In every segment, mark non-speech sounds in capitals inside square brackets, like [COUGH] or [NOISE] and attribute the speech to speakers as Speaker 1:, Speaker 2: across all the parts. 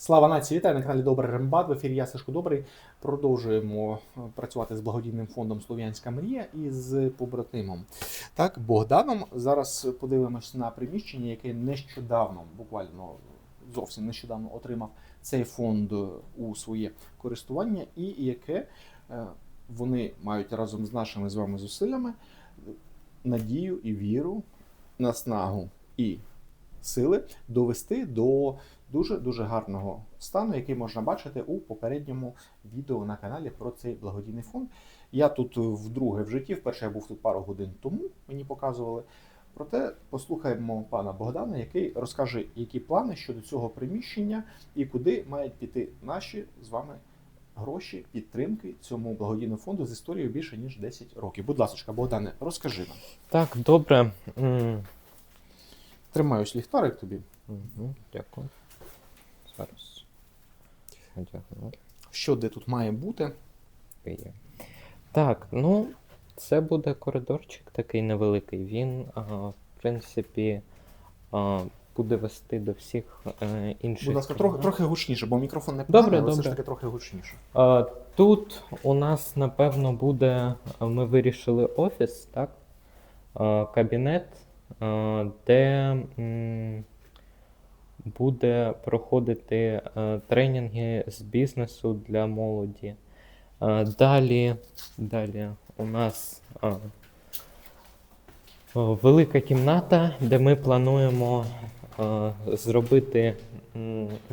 Speaker 1: Слава нації! Вітаю на каналі Добрий Рембат. В ефірі я Сашко Добрий. Продовжуємо е, працювати з благодійним фондом Слов'янська мрія і з побратимом. Так, Богданом. Зараз подивимось на приміщення, яке нещодавно, буквально зовсім нещодавно отримав цей фонд у своє користування, і яке е, вони мають разом з нашими з вами зусиллями надію і віру, наснагу і сили довести до дуже дуже гарного стану, який можна бачити у попередньому відео на каналі про цей благодійний фонд. Я тут вдруге в житті, вперше я був тут пару годин тому, мені показували. Проте послухаємо пана Богдана, який розкаже, які плани щодо цього приміщення і куди мають піти наші з вами гроші підтримки цьому благодійному фонду з історією більше ніж 10 років. Будь ласка, Богдане, розкажи нам.
Speaker 2: Так, добре.
Speaker 1: Тримаю ось ліхтарик тобі.
Speaker 2: мгм, Дякую. Зараз. Одягну.
Speaker 1: Що де тут має бути?
Speaker 2: Є. Так, ну, це буде коридорчик такий невеликий. Він, а, в принципі, а, буде вести до всіх е, інших.
Speaker 1: Будь ласка, трохи, трохи гучніше, бо мікрофон не
Speaker 2: Добре,
Speaker 1: але все ж таки трохи гучніше.
Speaker 2: А, Тут у нас, напевно, буде. Ми вирішили офіс, так? А, Кабінет, де буде проходити е, тренінги з бізнесу для молоді. Далі, далі у нас велика кімната, де ми плануємо зробити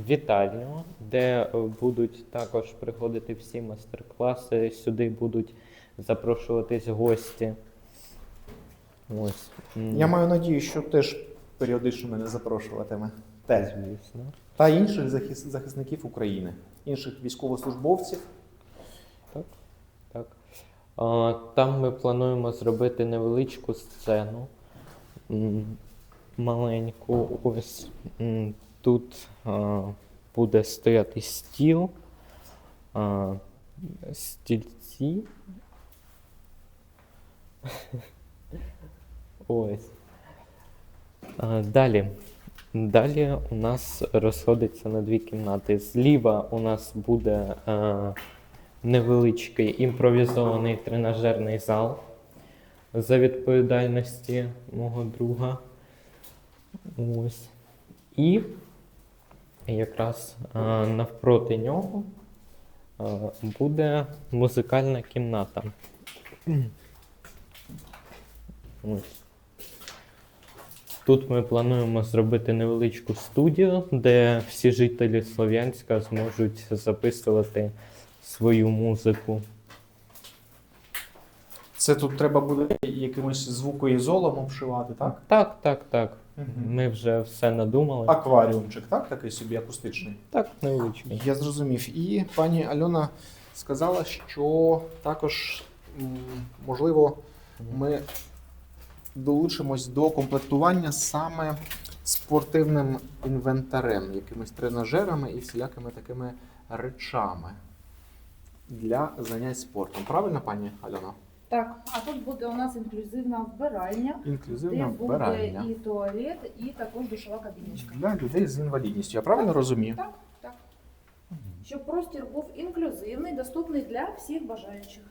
Speaker 2: вітальню, де будуть також приходити всі майстер-класи. Сюди будуть запрошуватись гості. Ось.
Speaker 1: Я маю надію, що теж періодично мене запрошуватиме. Теж.
Speaker 2: звісно.
Speaker 1: Та інших захис- захисників України, інших військовослужбовців.
Speaker 2: Так. так. А, там ми плануємо зробити невеличку сцену. Маленьку. Ось тут а, буде стояти стіл, а, стільці. [LAUGHS] Ось. Далі. Далі у нас розходиться на дві кімнати. Зліва у нас буде е, невеличкий імпровізований тренажерний зал за відповідальності мого друга. Ось. І якраз е, навпроти нього е, буде музикальна кімната. Ось. Тут ми плануємо зробити невеличку студію, де всі жителі Слов'янська зможуть записувати свою музику.
Speaker 1: Це тут треба буде якимось звукоізолом обшивати, так?
Speaker 2: Так, так, так.
Speaker 1: Мгм.
Speaker 2: Ми вже все надумали.
Speaker 1: Акваріумчик, так? Такий собі акустичний.
Speaker 2: Так, невеличкий.
Speaker 1: Я зрозумів. І пані Альона сказала, що також, можливо, ми долучимось до комплектування саме спортивним інвентарем, якимись тренажерами і всілякими такими речами для занять спортом. Правильно, пані Альона?
Speaker 3: Так, а тут буде у нас інклюзивна вбиральня, де
Speaker 1: Інклюзивна
Speaker 3: буде
Speaker 1: вбиральня
Speaker 3: і туалет, і також душова кабіночка.
Speaker 1: для людей з інвалідністю. Я правильно розумію?
Speaker 3: Так, так. Щоб простір був інклюзивний, доступний для всіх бажаючих.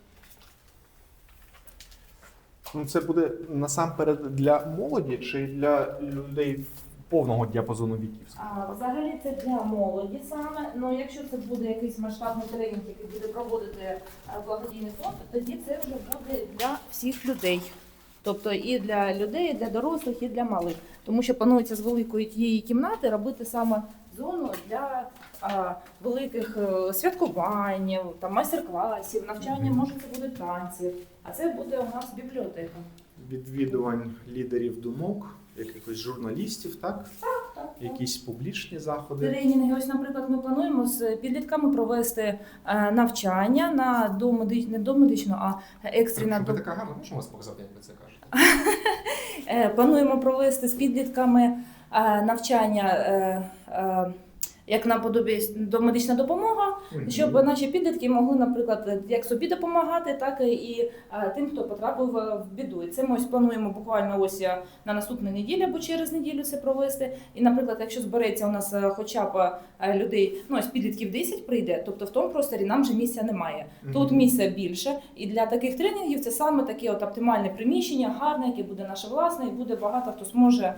Speaker 1: Ну, це буде насамперед для молоді чи для людей повного діапазону віків?
Speaker 3: А, взагалі це для молоді саме. Ну якщо це буде якийсь масштабний тренінг, який буде проводити е, благодійний фонд, тоді це вже буде для всіх людей. Тобто і для людей, і для дорослих, і для малих. Тому що планується з великої тієї кімнати робити саме зону для великих е, святкувань, там майстер-класів, навчання, може це буде танці. А це буде у нас бібліотека.
Speaker 1: Відвідувань лідерів думок, якихось журналістів, так?
Speaker 3: Так, так.
Speaker 1: Якісь публічні заходи.
Speaker 3: Тренінги, ось, наприклад, ми плануємо з підлітками провести е, навчання на домедич... не домедичну, а екстрена до...
Speaker 1: така гарна, можемо вас показати, як ви це кажете? [LAUGHS]
Speaker 3: Е, Плануємо провести з підлітками навчання як наподобі до медична допомога, щоб наші підлітки могли, наприклад, як собі допомагати, так і е, тим, хто потрапив е, в біду. І це ми ось плануємо буквально ось е, на наступну неділю або через неділю це провести. І, наприклад, якщо збереться у нас хоча б людей, ну ось підлітків 10 прийде, тобто в тому просторі нам вже місця немає. Тут місця більше, і для таких тренінгів це саме таке от оптимальне приміщення, гарне, яке буде наше власне, і буде багато хто зможе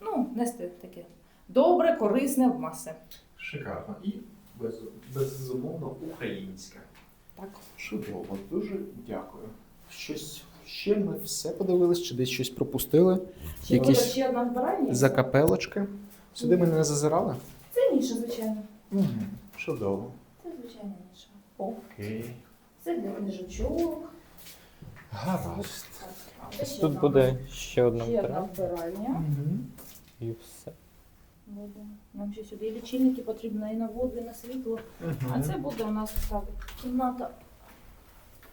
Speaker 3: ну, нести таке добре, корисне в маси.
Speaker 1: Шикарно. І без, безумовно українське.
Speaker 3: Так.
Speaker 1: Чудово, дуже дякую. Щось ще ми все подивились, чи десь щось пропустили.
Speaker 3: Ще
Speaker 1: Якісь
Speaker 3: буде ще одна вбиральня.
Speaker 1: закапелочки. Сюди ми не зазирали?
Speaker 3: Це ніша, звичайно.
Speaker 1: Угу. Чудово.
Speaker 3: Це звичайна ніша.
Speaker 1: Окей.
Speaker 3: Це для книжечок.
Speaker 1: Гаразд.
Speaker 3: Це ще
Speaker 2: Тут
Speaker 3: одна
Speaker 2: буде ще одна
Speaker 3: ще одна
Speaker 2: вбиральня.
Speaker 1: Угу.
Speaker 2: і все.
Speaker 3: Буде. Нам ще сюди і лічильники потрібно і на воду, і на світло. А це буде у нас так, кімната.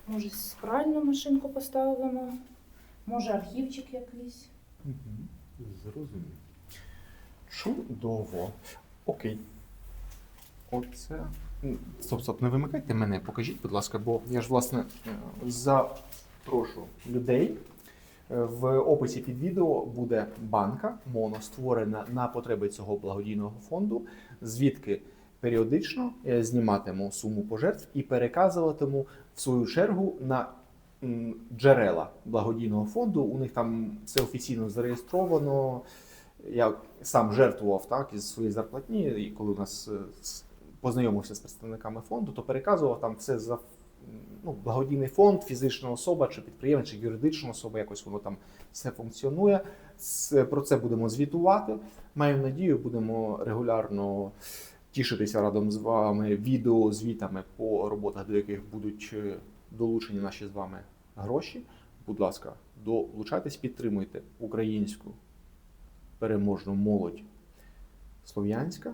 Speaker 3: Може, спральну машинку поставимо, може архівчик якийсь.
Speaker 1: Зрозумів. Чудово. Окей. Оце. Стоп, стоп, не вимикайте мене, покажіть, будь ласка, бо я ж, власне, е, запрошу людей. В описі під відео буде банка моно створена на потреби цього благодійного фонду, звідки періодично е, зніматиму суму пожертв і переказуватиму в свою чергу на джерела благодійного фонду. У них там все офіційно зареєстровано. Я сам жертвував так із своєї зарплатні, і коли у нас е, познайомився з представниками фонду, то переказував там все за ну, благодійний фонд, фізична особа чи підприємець, чи юридична особа, якось воно там все функціонує. Про це будемо звітувати. Маю надію, будемо регулярно тішитися разом з вами відеозвітами по роботах, до яких будуть е, долучені наші з вами гроші. Будь ласка, долучайтесь, підтримуйте українську переможну молодь слов'янська.